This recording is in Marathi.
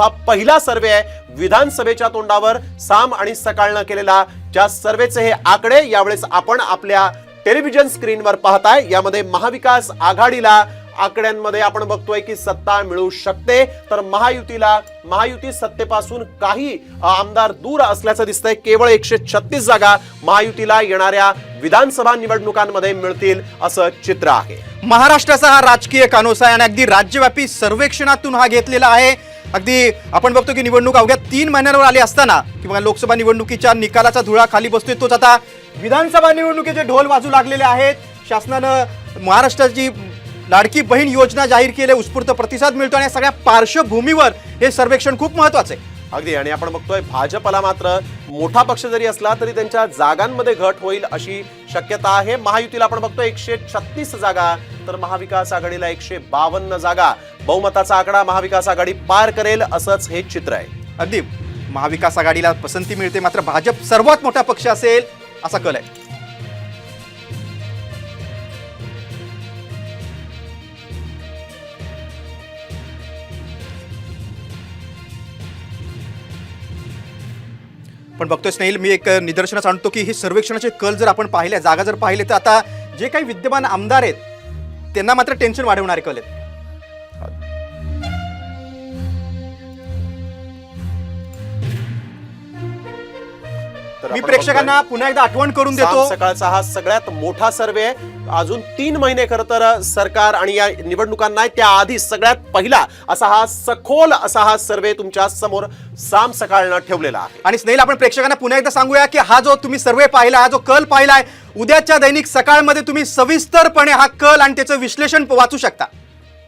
तो हा पहिला सर्वे आहे. विधानसभेच्या तोंडावर साम आणि सकाळनं केलेला ज्या सर्वेचे हे आकडे यावेळेस आपण आपल्या टेलिव्हिजन स्क्रीनवर पाहताय. यामध्ये महाविकास आघाडीला आकड्यांमध्ये आपण बघतोय की सत्ता मिळू शकते. तर महायुतीला महायुती सत्तेपासून काही आमदार दूर असल्याचं दिसतंय. केवळ एकशे छत्तीस जागा महायुतीला येणाऱ्या विधानसभा निवडणुकांमध्ये मिळतील असं चित्र आहे. महाराष्ट्राचा हा राजकीय कानोसा आहे आणि अगदी राज्यव्यापी सर्वेक्षणातून हा घेतलेला आहे. अगदी आपण बघतो की निवडणूक अवघ्या तीन महिन्यांवर आली असताना किंवा लोकसभा निवडणुकीच्या निकालाचा धुळा खाली बसतोय तोच आता विधानसभा निवडणुकीचे ढोल वाजू लागलेले आहेत. शासनानं महाराष्ट्राची लाडकी बहीण योजना जाहीर केली उत्स्फूर्त प्रतिसाद मिळतो आणि सगळ्या पार्श्वभूमीवर हे सर्वेक्षण खूप महत्वाचं आहे. अगदी. आणि आपण बघतोय भाजपला मात्र मोठा पक्ष जरी असला तरी त्यांच्या जागांमध्ये घट होईल अशी शक्यता आहे. महायुतीला आपण बघतोय एकशे छत्तीस जागा तर महाविकास आघाडीला एकशे बावन्न जागा. बहुमताचा आकडा महाविकास आघाडी पार करेल असंच हे चित्र आहे. अगदी. महाविकास आघाडीला पसंती मिळते मात्र भाजप सर्वात मोठा पक्ष असेल असा कल आहे. पण बघतोय स्नेहिल मी एक निदर्शनास आणतो की हे सर्वेक्षणाचे कल जर आपण पाहिले जागा जर पाहिले तर आता जे काही विद्यमान आमदार आहेत त्यांना मात्र टेन्शन वाढवणारे कल आहेत. तर मी आपण प्रेक्षकांना पुन्हा एकदा आठवण करून साम देतो. सकाळचा हा सगळ्यात मोठा सर्वे. आहे अजून तीन महिने खरं तर सरकार आणि या निवडणुकांना त्याआधी सगळ्यात पहिला असा हा सखोल असा हा सर्वे तुमच्यासमोर साम सकाळनं ठेवलेला आहे. आणि स्नेहिल आपण प्रेक्षकांना पुन्हा एकदा सांगूया की हा जो तुम्ही सर्वे पाहिला हा जो कल पाहिलाय उद्याच्या दैनिक सकाळमध्ये तुम्ही सविस्तरपणे हा कल आणि त्याचं विश्लेषण वाचू शकता.